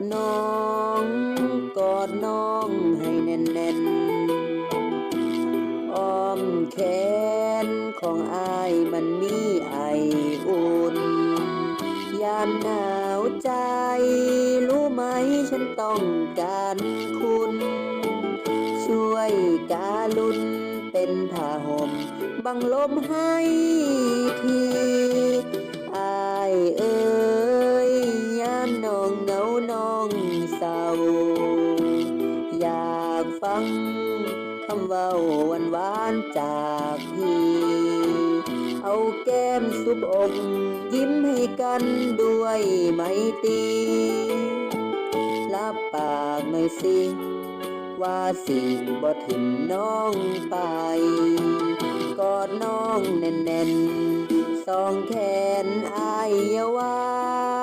ก ให้แน่นๆอ้อมแขนของอายมันมีไออุ่น ยามหนาวใจ รู้ไหมฉันต้องการคุณ ช่วยกาลุนเป็นผ้าห่มบังลมให้ทีอายเอ้ยยามน้องเหงาน้องเศร้า ฟังคำเว้าหวานหวานจากพี่ เอาแก้มซุบอกยิ้มให้กันด้วยไมตรีลับปากหน่อยสิ ว่าสิบ่ถิ่มน้องไป กอดน้องแน่นๆสองแขนอายยาวา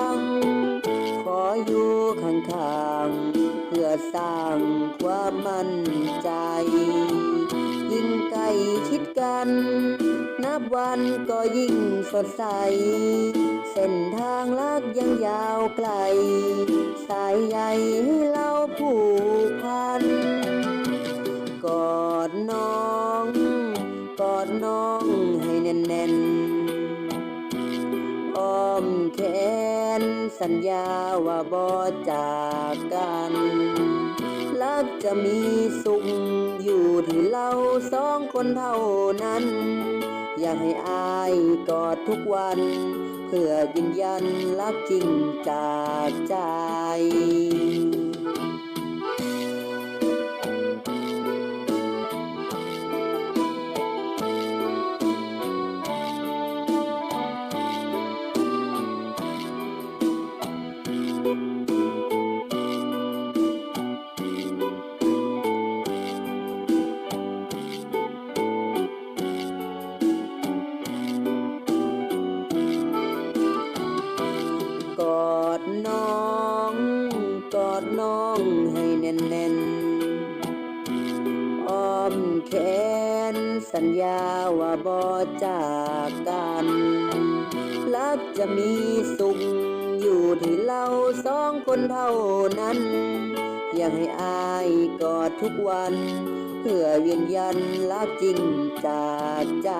อสร้างความมั่นใจ ยิ่งใกล้ชิดกัน นับวันก็ยิ่งสดใส เส้นทางลักยังยาวไกล สายใย สัญญาว่าบ่จากกัน รักจะมีสุขอยู่ที่เราสองคนเท่านั้น อยากให้อายกอดทุกวัน เพื่อยืนยันรักจริงจากใจ ดน้อง กอดน้องให้แน่นๆอ้อมแขนสัญญาว่าบ่จากกัน รักจะมีสุขอยู่ที่เราสองคนเท่านั้น อยากให้อายกอดทุกวัน เพื่อยืนยันรักจริงจากใจ